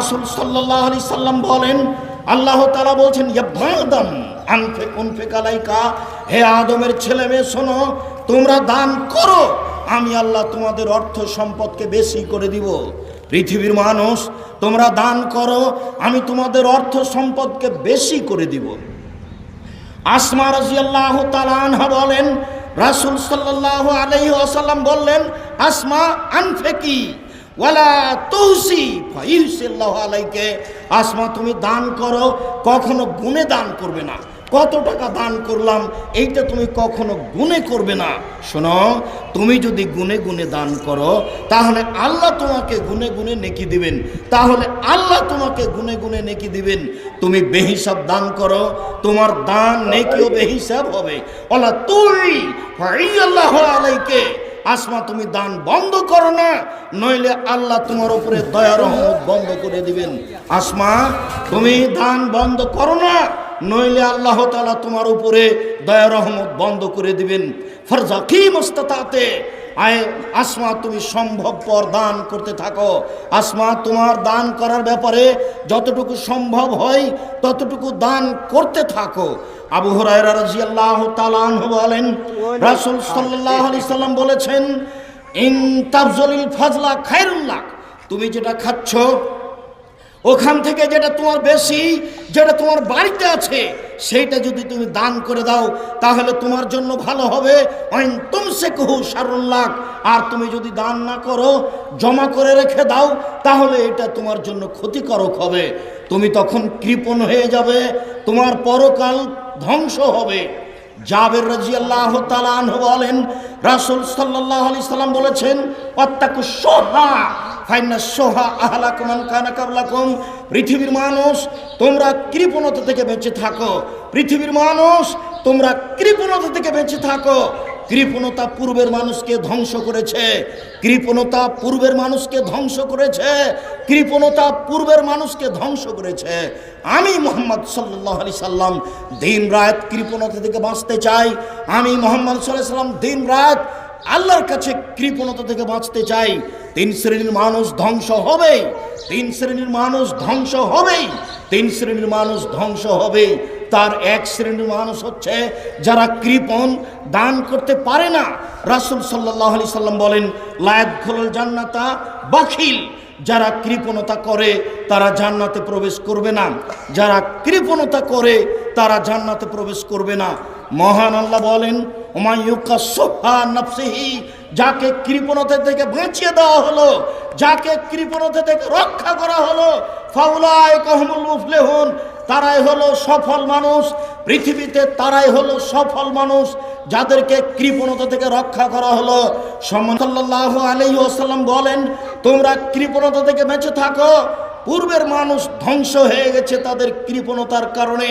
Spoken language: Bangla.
রাসুল সাল্লাহ সাল্লাম বলেন, আল্লাহ তালা বলছেন আনফে কুনফে কালাইকা হে আদমের ছেলে মেয়ে শোনো, তোমরা দান করো, আমি আল্লাহ তোমাদের অর্থ সম্পদকে বেশি করে দিব। পৃথিবীর মানুষ, তোমরা দান করো, আমি তোমাদের অর্থ সম্পদকে বেশি করে দিব। আসমা রাজিয়াল্লাহ তালানহা বলেন, রাসুল সাল্লাহ আলাইহি আসাল্লাম বললেন, আসমা আনফেকি ওয়ালা তৌসি আলাইকে। আসমা, তুমি দান করো, কখনো গুণে দান করবে না। কত টাকা দান করলাম, এইটা তুমি কখনো গুণে করবে না। শোনো, তুমি যদি গুণে গুণে দান করো, তাহলে আল্লাহ তোমাকে গুণে গুণে নেকি দিবেন। তাহলে আল্লাহ তোমাকে গুণে গুণে নেকি দিবেন। তুমি বেহিসাব দান করো, তোমার দান নেকিও বেহিসাব হবে। ওলা তুই আল্লাহ আলাইকে। আসমা, তুমি দান বন্ধ করো না, নইলে আল্লাহ তোমার উপরে দয়া, রহমত বন্ধ করে দিবেন। আসমা, তুমি দান বন্ধ করো না, নইলে আল্লাহ তালা তোমার উপরে দয়া, রহমত বন্ধ করে দিবেন। ফরজা কি মস্তাতে আয়, আসমা, তুমি সম্ভবপর দান করতে থাকো। আসমা, তোমার দান করার ব্যাপারে যতটুকু সম্ভব হয়, ততটুকু দান করতে থাকো। আবু হরাইরা রাজিয়াল্লাহু তাআলা আনহু বলেন, রাসূল সাল্লাল্লাহু আলাইহি সাল্লাম বলেছেন, ইন তাবজলিল ফাজলা খায়রুল্লাহ তুমি যেটা খাচ্ছ, ওখান থেকে যেটা তোমার বেশি, যেটা তোমার বাড়িতে আছে সেইটা যদি তুমি দান করে দাও, তাহলে তোমার জন্য ভালো হবে। তুমসে কহু সারুল্লাহ আর তুমি যদি দান না করো, জমা করে রেখে দাও, তাহলে এটা তোমার জন্য ক্ষতিকারক হবে। তুমি তখন কৃপণ হয়ে যাবে, তোমার পরকাল ধ্বংস হবে। জাবের রাজি আল্লাহ তালানহ বলেন, রাসুল সাল্লাহ আলি সাল্লাম বলেছেন অত্যাকু সোহা ফাইনা সোহা আহলা কুমান কানা কাবলাকুম। পৃথিবীর মানুষ, তোমরা কৃপণতা থেকে বেঁচে থাকো। পৃথিবীর মানুষ, তোমরা কৃপণতা থেকে বেঁচে থাকো। কৃপণতা পূর্বের মানুষকে ধ্বংস করেছে। কৃপণতা পূর্বের মানুষকে ধ্বংস করেছে। কৃপণতা পূর্বের মানুষকে ধ্বংস করেছে। আমি মোহাম্মদ সাল্লাহ সাল্লাম দিন রাত কৃপণতা থেকে বাঁচতে চাই। আমি মোহাম্মদ সাল্লাহ সাল্লাম দিন রাত আল্লাহর কাছে কৃপণতা থেকে বাঁচতে চাই। তিন শ্রেণির মানুষ ধ্বংস হবেই। তিন শ্রেণির মানুষ ধ্বংস হবেই। তিন শ্রেণির মানুষ ধ্বংস হবেই। তার এক শ্রেণির মানুষ হচ্ছে যারা কৃপণ দান করতে পারে না। রাসুল সাল্লাহ আলি সাল্লাম বলেন লায়াত খোলল জান্নাতা বাখিল। যারা কৃপণতা করে, তারা জান্নাতে প্রবেশ করবে না। যারা কৃপণতা করে, তারা জান্নাতে প্রবেশ করবে না। মহান আল্লাহ বলেন নফসিহি যাকে কৃপণতা থেকে বাঁচিয়ে দেওয়া হলো, যাকে কৃপণতা থেকে রক্ষা করা হলো ফাউলাই কহমুল মুফলেহুন। তারাই হলো সফল মানুষ। পৃথিবীতে তারাই হলো সফল মানুষ। যাদেরকে কৃপণতা থেকে রক্ষা করা হলো। সাল্লাহ আলী ওসাল্লাম বলেন, তোমরা কৃপণতা থেকে বেঁচে থাকো। পূর্বের মানুষ ধ্বংস হয়ে গেছে তাদের কৃপণতার কারণে।